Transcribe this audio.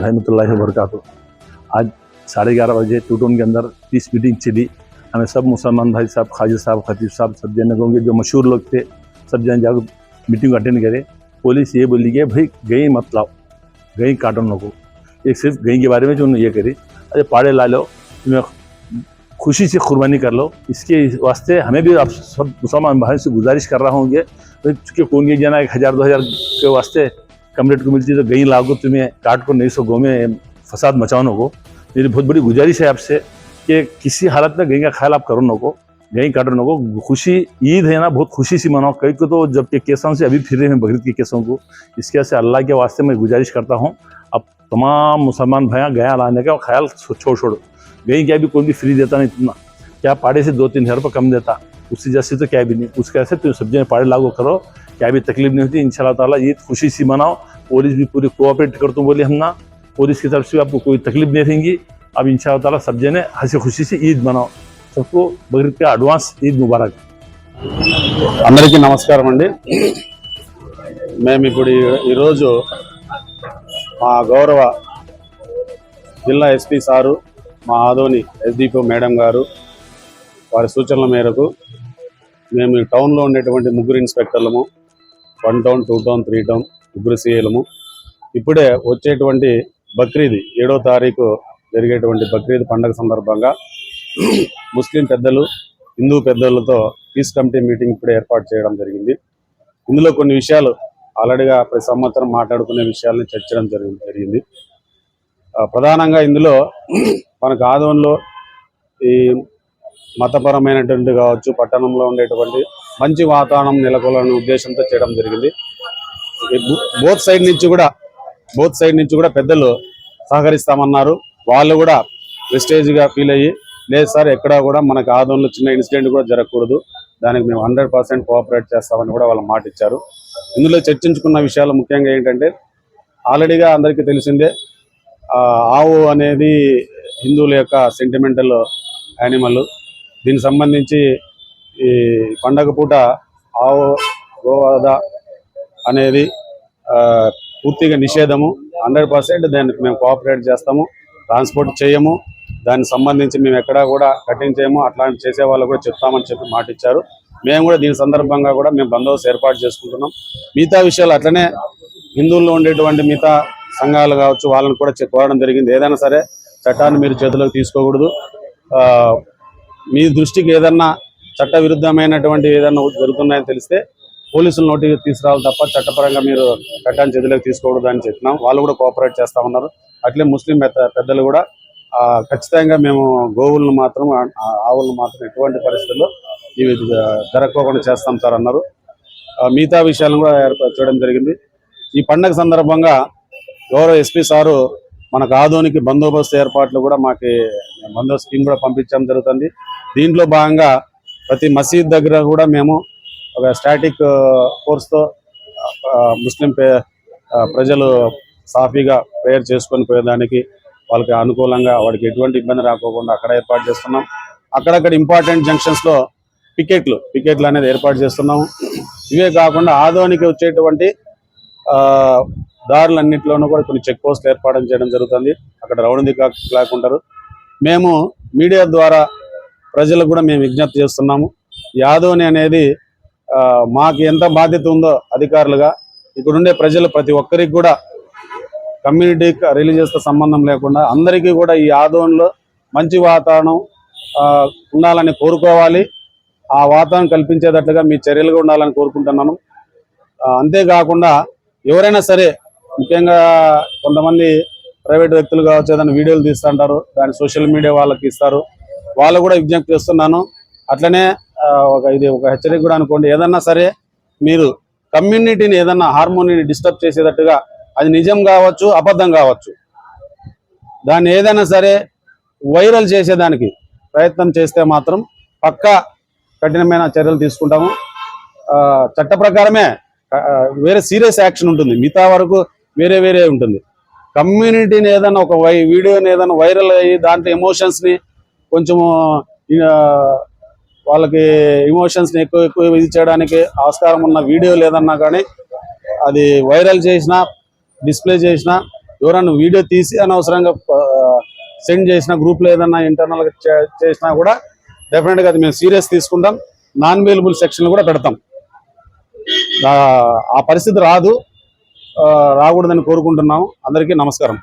रहमतुल्लाहि वबरकातुह। आज साढ़े ग्यारह बजे टूटोन के अंदर पीस मीटिंग चली। हमें सब मुसलमान भाई साहब खाजी साहब, खतीब साहब सब जन होंगे जो मशहूर लोग थे सब जन जाकर मीटिंग अटेंड करे। पुलिस ये बोली कि भाई गई मत लाओ, गई काटो नको एक सिर्फ़ गई के बारे में जो उन्होंने ये करी, अरे पाड़े ला लो, तुम्हें खुशी से कुर्बानी कर लो। इसके वास्ते हमें भी आप सब मुसलमान भाई से गुजारिश कर रहा हूँ कि चूँकि कौन ये जाना एक हज़ार, दो हज़ार के वास्ते कम रेट को मिलती है तो गई लागो तुम्हें काट को नहीं सो गो में फसाद मचाओ को। मेरी बहुत बड़ी गुजारिश है आपसे कि किसी हालत में गई का ख्याल आप करो नको, गई काटो नको। खुशी ईद है ना, बहुत खुशी से मनाओ। कई को तो जब के केसों से अभी फिर रहे हैं बकरीद के केसों को। इसके वजह से अल्लाह के वास्ते मैं गुजारिश करता हूँ। अब तमाम मुसलमान भैया गया लाने का ख्याल छोड़, छोड़ो। गई क्या भी कोई भी फ्री देता नहीं इतना। क्या पाड़े से दो तीन हज़ार रुपये कम देता उससे जैसे तो क्या भी नहीं। उसके ऐसे तुम सब्ज़ी में पाड़े लागू करो। क्या भी तकलीफ नहीं होती इंशाल्लाह ताला ईद खुशी से मनाओ पुलिस भी पूरी कोऑपरेट कर तुम बोले हम ना पुलिस की तरफ से भी आपको कोई तकलीफ नहीं रहेंगी अब इंशाल्लाह ताला सब जने हंसी खुशी से ईद मनाओ सबको बकरीद का एडवांस ईद मुबारक అందరికీ నమస్కారం అండి మేము ఇప్పుడు ఈ- ఈరోజు మా గౌరవ జిల్లా ఎస్పీ సారు మా ఆదోని ఎస్డిపో మేడం గారు వారి సూచనల మేరకు మేము ఈ టౌన్లో ఉండేటువంటి ముగ్గురు ఇన్స్పెక్టర్లము one town two town three town ముగ్గురు సీఎలము. ఇప్పుడే వచ్చేటువంటి బక్రీద్ ఏడో తారీఖు జరిగేటువంటి బక్రీద్ పండగ సందర్భంగా ముస్లిం పెద్దలు హిందూ పెద్దలతో పీస్ కమిటీ మీటింగ్ ఇప్పుడు ఏర్పాటు చేయడం జరిగింది. ఇందులో కొన్ని విషయాలు ఆల్రెడీగా ప్రతి సంవత్సరం మాట్లాడుకునే విషయాలను చర్చడం జరిగింది. ప్రధానంగా ఇందులో మనకు ఆదోన్లో ఈ మతపరమైనటువంటి కావచ్చు పట్టణంలో ఉండేటువంటి మంచి వాతావరణం నెలకొల్లని ఉద్దేశంతో చేయడం జరిగింది. బోత్ సైడ్ నుంచి కూడా బోత్ సైడ్ నుంచి కూడా పెద్దలు సహకరిస్తామన్నారు. వాళ్ళు కూడా గా ఫీల్ అయ్యి లేదు సార్ ఎక్కడా కూడా మనకు ఆదంలో చిన్న ఇన్సిడెంట్ కూడా జరగకూడదు. దానికి మేము హండ్రెడ్ పర్సెంట్ కోఆపరేట్ చేస్తామని కూడా వాళ్ళు మాట ఇచ్చారు. ఇందులో చర్చించుకున్న విషయాలు ముఖ్యంగా ఏంటంటే ఆల్రెడీగా అందరికీ తెలిసిందే ఆవు అనేది హిందువుల యొక్క సెంటిమెంటల్ యానిమల్ దీనికి సంబంధించి ఈ పండగ పూట ఆవు గోవాద అనేది పూర్తిగా నిషేధము. హండ్రెడ్ పర్సెంట్ దానికి మేము కోఆపరేట్ చేస్తాము ట్రాన్స్పోర్ట్ చేయము. దానికి సంబంధించి మేము ఎక్కడా కూడా కటింగ్ చేయము. అట్లాంటి చేసే వాళ్ళు కూడా చెప్తామని చెప్పి మాట ఇచ్చారు. మేము కూడా దీని సందర్భంగా కూడా మేము బందోబస్తు ఏర్పాటు చేసుకుంటున్నాం. మిగతా విషయాలు అట్లనే హిందువుల్లో ఉండేటువంటి మిగతా సంఘాలు కావచ్చు వాళ్ళని కూడా చె- కోరడం జరిగింది. ఏదైనా సరే చట్టాన్ని మీరు చేతిలోకి తీసుకోకూడదు. మీ దృష్టికి ఏదన్నా చట్ట విరుద్ధమైనటువంటి జరుగుతున్నాయని తెలిస్తే పోలీసులు నోటికి తీసుకురావాలి తప్ప చట్టపరంగా మీరు చట్టాన్ని చేతిలోకి తీసుకోకూడదు అని చెప్పినాం. వాళ్ళు కూడా కోఆపరేట్ చేస్తా ఉన్నారు. అట్లే ముస్లిం పెద్దలు కూడా ఖచ్చితంగా మేము గోవులను మాత్రం ఆవులను మాత్రం ఎటువంటి పరిస్థితుల్లో ఇవి ఆ, చేస్తాం సార్ అన్నారు. మిగతా విషయాలను కూడా ఏర్పాటు చేయడం జరిగింది. ఈ పండగ సందర్భంగా గౌరవ ఎస్పీ సారు మనకు ఆధోనికి బందోబస్తు ఏర్పాట్లు కూడా మాకు బందోబస్తు స్కీమ్ కూడా పంపించడం జరుగుతుంది. దీంట్లో భాగంగా ప్రతి మసీద్ దగ్గర కూడా మేము ఒక స్టాటిక్ ఫోర్స్తో ముస్లిం ప్రజలు సాఫీగా ప్రేయర్ చేసుకొని పోయేదానికి వాళ్ళకి అనుకూలంగా వాడికి ఎటువంటి ఇబ్బంది రాకోకుండా అక్కడ ఏర్పాటు చేస్తున్నాం. అక్కడక్కడ ఇంపార్టెంట్ జంక్షన్స్లో పికెట్లు పికెట్లు అనేది ఏర్పాటు చేస్తున్నాము. ఇవే కాకుండా ఆదోనికి వచ్చేటువంటి ఆ, దారులన్నింటిలోనూ కూడా కొన్ని చెక్ పోస్టులు ఏర్పాటు చేయడం జరుగుతుంది. అక్కడ రౌండ్ క్లాక్ ఉంటారు మేము మీడియా ద్వారా ప్రజలకు కూడా మేము విజ్ఞప్తి చేస్తున్నాము. యాదవ్ని అనేది మాకు ఎంత బాధ్యత ఉందో అధికారులుగా ఇక్కడుండే ప్రజలు ప్రతి ఒక్కరికి కూడా కమ్యూనిటీ రిలీజియస్తో సంబంధం లేకుండా అందరికీ కూడా ఈ ఆదోన్లో మంచి వాతావరణం ఉండాలని కోరుకోవాలి. ఆ వాతావరణం కల్పించేటట్లుగా మీ చర్యలుగా ఉండాలని కోరుకుంటున్నాను. అంతేకాకుండా ఎవరైనా సరే ముఖ్యంగా కొంతమంది ప్రైవేట్ వ్యక్తులు కావచ్చు ఏదైనా వీడియోలు తీస్తుంటారు దాన్ని సోషల్ మీడియా వాళ్ళకి ఇస్తారు. వాళ్ళు కూడా విజ్ఞప్తి చేస్తున్నాను. అట్లనే ఒక ఇది ఒక హెచ్చరిక కూడా అనుకోండి. ఏదన్నా సరే మీరు కమ్యూనిటీని ఏదన్నా హార్మోనీని డిస్టర్బ్ చేసేటట్టుగా అది నిజం కావచ్చు అబద్ధం కావచ్చు. దాన్ని ఏదైనా సరే వైరల్ చేసేదానికి ప్రయత్నం చేస్తే మాత్రం పక్కా కఠినమైన చర్యలు తీసుకుంటాము. చట్ట ప్రకారమే వేరే సీరియస్ యాక్షన్ ఉంటుంది. మిగతా వరకు వేరే వేరే ఉంటుంది. కమ్యూనిటీని ఏదైనా ఒక వై వీడియోని ఏదైనా వైరల్ అయ్యి దాంట్లో ఎమోషన్స్ని కొంచెము వాళ్ళకి ఇమోషన్స్ని ఎక్కువ ఎక్కువ ఇది చేయడానికి ఆస్కారం ఉన్న వీడియో లేదన్నా కానీ అది వైరల్ చేసినా డిస్ప్లే చేసినా ఎవరైనా వీడియో తీసి అనవసరంగా సెండ్ చేసిన గ్రూప్లో ఏదన్నా ఇంటర్నల్గా చేసినా కూడా డెఫినెట్గా అది మేము సీరియస్ తీసుకుంటాం. నాన్ అవైలబుల్ సెక్షన్ కూడా పెడతాం. ఆ- పరిస్థితి రాదు. రాకూడదని కోరుకుంటున్నాము. అందరికీ నమస్కారం.